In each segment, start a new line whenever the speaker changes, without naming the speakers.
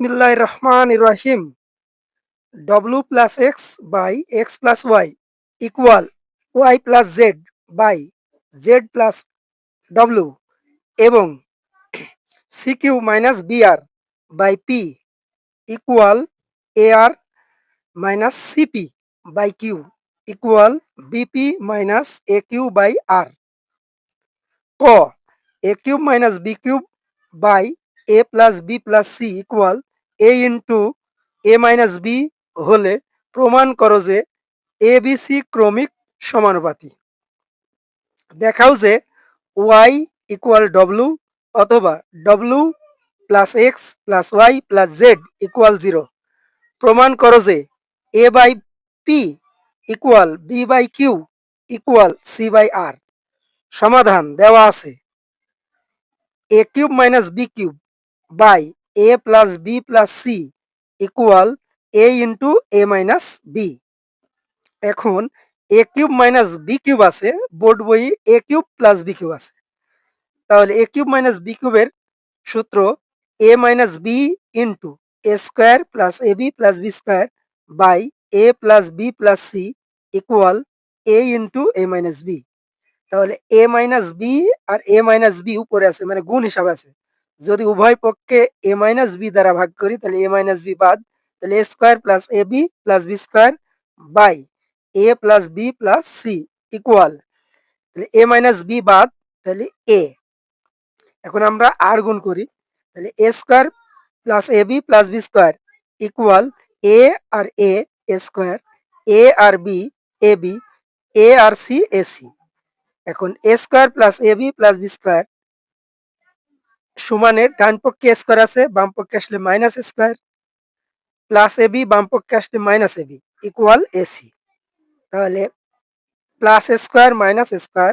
বিসমিল্লাহ রহমান রহিম W plus X by X plus Y equal Y plus Z by Z plus W এবং C Q minus BR by P equal A R minus CP by Q equal BP minus A Q by R ক A cube minus B cube by A plus B plus C equal A into A minus B হলে প্রমাণ করো যে A B C ক্রমিক সমানুপাতি। দেখাও যে Y equal W অথবা W plus X plus Y plus Z equal zero প্রমাণ করো যে A by P equal B by Q equal C by R সমাধান দেওয়া আছে। A cube minus B cube by A plus B plus C equal A into A minus B এখন A cube minus B cube আছে, board বই A cube plus B cube আছে। তাহলে A cube minus B কিউবের সূত্র A minus B into A square plus A B plus B square by A plus B plus C equal A into A minus B তাহলে A minus B আর A minus B উপরে আছে মানে গুণ হিসাবে আছে। যদি উভয় পক্ষে এ মাইনাস বি দ্বারা ভাগ করি, তাহলে এ মাইনাস বি বাদ, তাহলে A square plus A B plus B square by A plus B plus C equal তাহলে এ মাইনাস বি বাদ, তাহলে এ এখন আমরা আর গুণ করি, তাহলে A square plus A B plus B square equal A R A A square A আর B A B A আর সি এ সি এখন A square plus A B plus B square সমানের ডান পক্ষে স্কোয়ার আছে, বাম পক্ষে আসলে minus square plus A B বাম পক্ষে আসলে minus A B equal AC তাহলে plus square minus square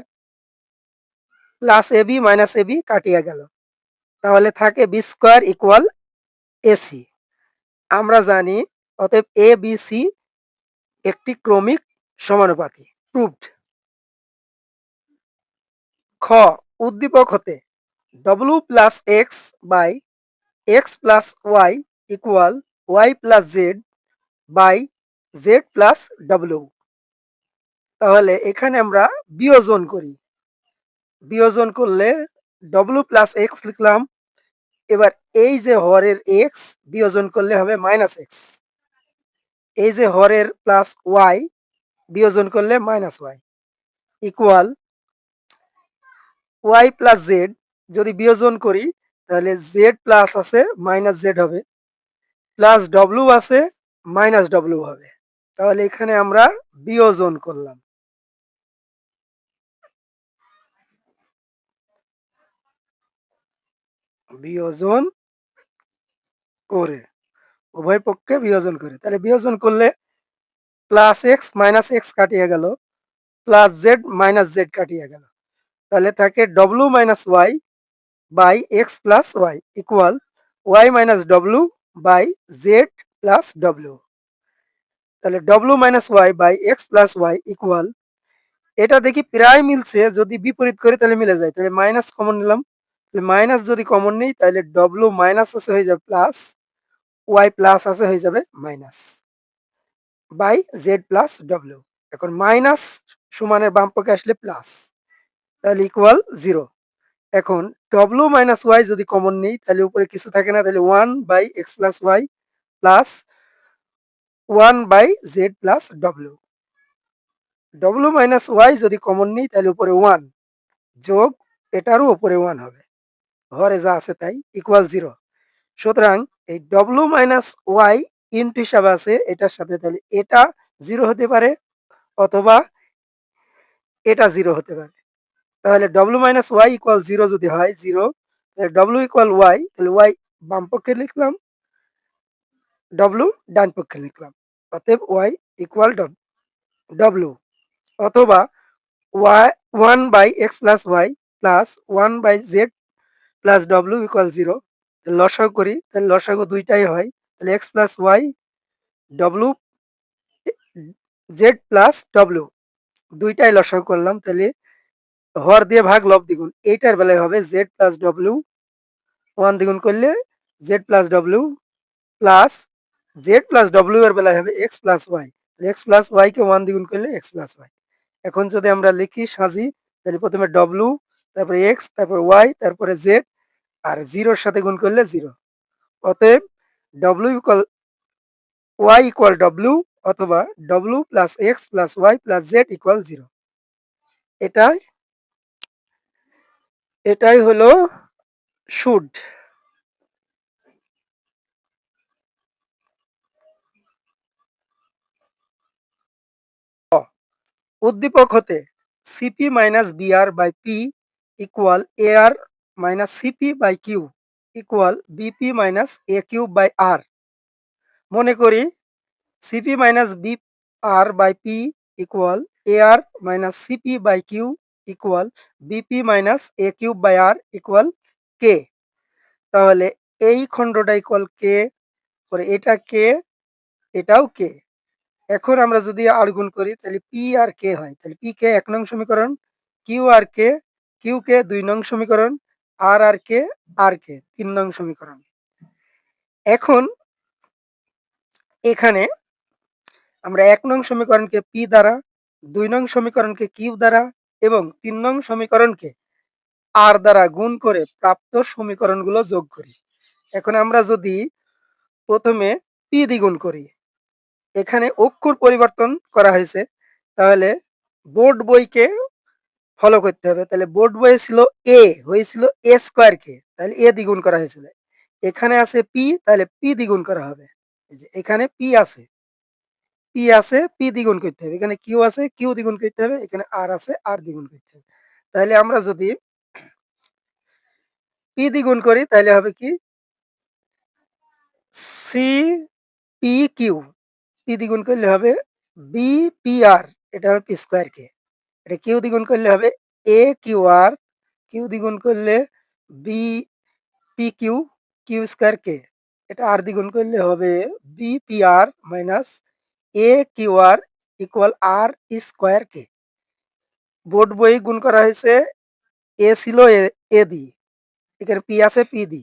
plus A B minus A B কাটিয়ে গেল। তাহলে থাকে বি স্কোয়ার ইকুয়াল এসি আমরা জানি, অতএব এ বি সি একটি ক্রমিক সমানুপাতি প্রুভড খ, উদ্দীপক হতে W plus X by X plus Y equal Y plus Z by Z plus W তাহলে এখানে আমরা বিয়োজন করি। বিয়োজন করলে ডব্লু প্লাস এক্স লিখলাম। এবার এই যে হরের এক্স বিয়োজন করলে হবে মাইনাস এক্স এই যে হরের প্লাস ওয়াই বিয়োজন করলে minus Y equal Y plus Z যদি বিয়োজন করি, তাহলে জেড প্লাস আছে মাইনাস জেড হবে। প্লাস ডব্লু আছে মাইনাস ডব্লু হবে। তাহলে এখানে আমরা বিয়োজন করলাম। বিয়োজন করে। উভয় পক্ষে বিয়োজন করে। তাহলে বিয়োজন করলে প্লাস এক্স মাইনাস এক্স কাটিয়ে গেল প্লাস জেড মাইনাস জেড কাটিয়ে গেল। তাহলে থাকে W minus Y by X plus Y equal Y minus W by Z plus W তাহলে W minus Y by X plus Y equal এটা দেখি প্রায় মিলছে, যদি বিপরীত করি তাহলে মিলে যায়। তাহলে মাইনাস কমন নিলাম। তাহলে মাইনাস যদি কমন নেই, তাহলে ডব্লু মাইনাস আছে হয়ে যাবে প্লাস ওয়াই প্লাস আছে হয়ে যাবে minus by Z plus W এখন মাইনাস সমানের বাম আসলে প্লাস তাহলে ইকুয়াল জিরো এখন ডব্লু মাইনাস ওয়াই যদি কমন নেই, তাহলে উপরে কিছু থাকে না, তাহলে one by X plus Y plus one by Z plus W W minus Y যদি কমন নেই, তাহলে উপরে ওয়ান যোগ, এটারও উপরে ওয়ান হবে। ঘরে যা আছে তাই ইকুয়াল জিরো সুতরাং এই ডব্লু মাইনাস ওয়াই ইন্টু হিসাবে আছে, এটার সাথে তাহলে এটা জিরো হতে পারে, অথবা এটা জিরো হতে পারে। তাহলে W minus Y equal zero যদি হয় জিরো তাহলে ডব্লু ইকুয়াল ওয়াই তাহলে ওয়াই বাম পক্ষে লিখলাম ডব্লু ডান পক্ষে লিখলাম, অতএব ওয়াই ইকুয়াল ডব্লু অথবা Y one by X plus Y plus one by Z plus W equal zero লসাগু করি, তাহলে লসাগু দুইটাই হয়, তাহলে X plus Y W Z plus W দুইটাই লসাগু করলাম, তাহলে হর দিয়ে ভাগ, লব দ্বিগুণ। এইটার বেলায় হবে জেড প্লাস ডব্লু ওয়ান দ্বিগুণ করলে Z plus W plus Z plus W এর বেলায় হবে X plus Y X plus Y কে ওয়ান দ্বিগুণ করলে এক্স প্লাস ওয়াই এখন যদি আমরা লিখি সাজি, তাহলে প্রথমে ডব্লিউ তারপরে এক্স তারপরে ওয়াই তারপরে জেড আর জিরোর সাথে গুণ করলে জিরো অতএব W equal Y equal W অথবা W plus X plus Y plus Z equal zero এটাই এটাই হলো শুড উদ্দীপক হতে CP minus BR by P equal A R minus CP by Q equal BP minus A Q by R মনে করি CP minus B R by P equal A R minus CP by Q equal BP minus A cube by R equal K তাহলে এই খণ্ডটা equal কে পরে এটা কে এটাও কে এখন আমরা যদি আর গুণ করি, তাহলে পি আর কে হয়। তাহলে পি কে এক নং সমীকরণ কিউ আর কে কিউ কে দুই নং সমীকরণ আর আর কে আর কে তিন নং সমীকরণ। এখন এখানে আমরা এক নং সমীকরণকে পি দ্বারা, দুই নং সমীকরণকে কিউ দ্বারা এবং তিন নং সমীকরণকে আর দ্বারা গুণ করে প্রাপ্ত সমীকরণগুলো যোগ করি। এখন আমরা যদি প্রথমে পি দ্বিগুণ করি, এখানে অক্ষর পরিবর্তন করা হয়েছে, তাহলে বোর্ড বইকে ফলো করতে হবে। তাহলে বোর্ড বইয়ে ছিল এ হয়েছিল এ স্কোয়ার কে, তাহলে এ দ্বিগুণ করা হয়েছিল। এখানে আছে পি তাহলে পি দ্বিগুণ করা হবে। এখানে পি আছে। পি আছে পি দ্বিগুণ করতে হবে। এখানে কিউ আছে কিউ দ্বিগুণ করতে হবে, এখানে আর আছে আর দ্বিগুণ করতে হবে। তাহলে আমরা যদি পি দ্বিগুণ করি, তাহলে হবে কি? সি পি কিউ পি দ্বিগুণ করলে হবে বি পি আর এটা হবে পি স্কোয়ার কে এটা কিউ দ্বিগুণ করলে হবে এ কিউ আর কিউ দ্বিগুণ করলে B P Q Q square K এটা আর দ্বিগুণ করলে হবে B P R minus A Q R equal R square K board বই গুণ করা হয়েছে এ ছিল এ দি এখানে পি আছে পি দি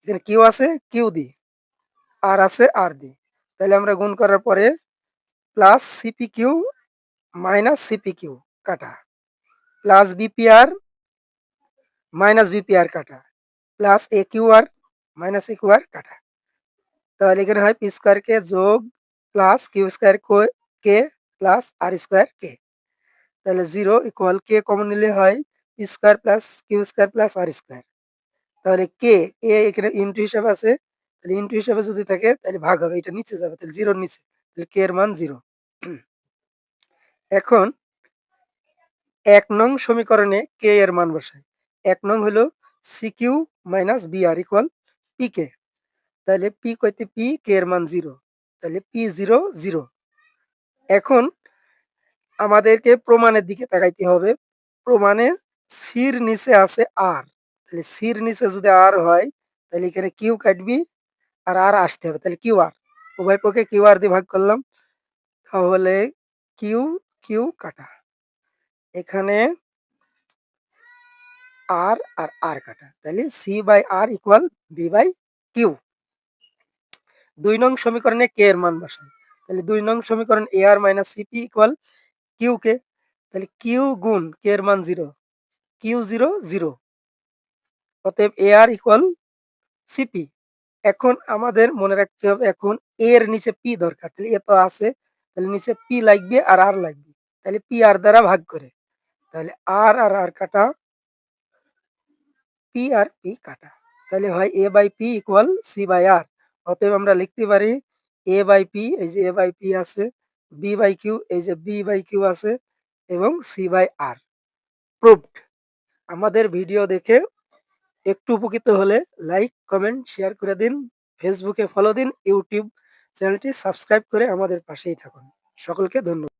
এখানে কিউ আছে কিউ দি আর আছে আর দি তাহলে আমরা গুণ করার পরে plus CP Q minus CP Q কাটা প্লাস বিপিআর মাইনাস বিপিআর কাটা plus A Q R minus A Q R কাটা তাহলে এখানে হয় পি স্কোয়ার কে যোগ plus Q square K plus R square K তাহলে জিরো ইকুয়াল কে কমন নিলে হয় P square plus Q square plus R square তাহলে K এ এখানে ইন্টু হিসাবে আছে, তাহলে ইন্টু হিসাবে যদি থাকে, তাহলে ভাগ হবে, এটা নিচে যাবে, তাহলে জিরোর নিচে, তাহলে কে এর মান জিরো এখন এক নং সমীকরণে কে এর মান বসায় এক নং হলো C Q minus B R equal P K তাহলে পি কইতে পি কে এর মান জিরো তাহলে পি জিরো জিরো এখন আমাদেরকে প্রমাণের দিকে তাকাইতে হবে। প্রমাণে সির নিচে আছে আর তাহলে সির নিচে যদি আর হয়, তাহলে এখানে কিউ কাটবি আর আর আসতে হবে। তাহলে কিউ আর উভয় পক্ষে কিউ আর দিয়ে ভাগ করলাম। তাহলে কিউ কিউ কাটা। এখানে আর আর আর কাটা। তাহলে C by R equal B by Q দুই নং সমীকরণে কে এর মান বসাই। তাহলে দুই নং সমীকরণ A R minus CP equal Q K তাহলে কিউ গুণ কে এর মান জিরো কিউ জিরো জিরো অতএব এ আর ইকুয়াল সিপি এখন আমাদের মনে রাখতে হবে এখন এর নিচে পি দরকার, তাহলে এ তো আছে, তাহলে নিচে পি লাগবে আর আর লাগবে, তাহলে পি আর দ্বারা ভাগ করে, তাহলে আর আর আর কাটা পি আর পি কাটা, তাহলে হয় A by P equal C by R অতএব আমরা লিখতে পারি এ বাই পি এই যে এ বাই পি আছে বি বাই কিউ এই যে বি বাই কিউ আছে, এবং সি বাই আর প্রুভড আমাদের ভিডিও দেখে একটু উপকৃত হলে লাইক কমেন্ট শেয়ার করে দিন ফেসবুকে ফলো দিন ইউটিউব চ্যানেলটি সাবস্ক্রাইব করে আমাদের পাশেই থাকুন। সকলকে ধন্যবাদ।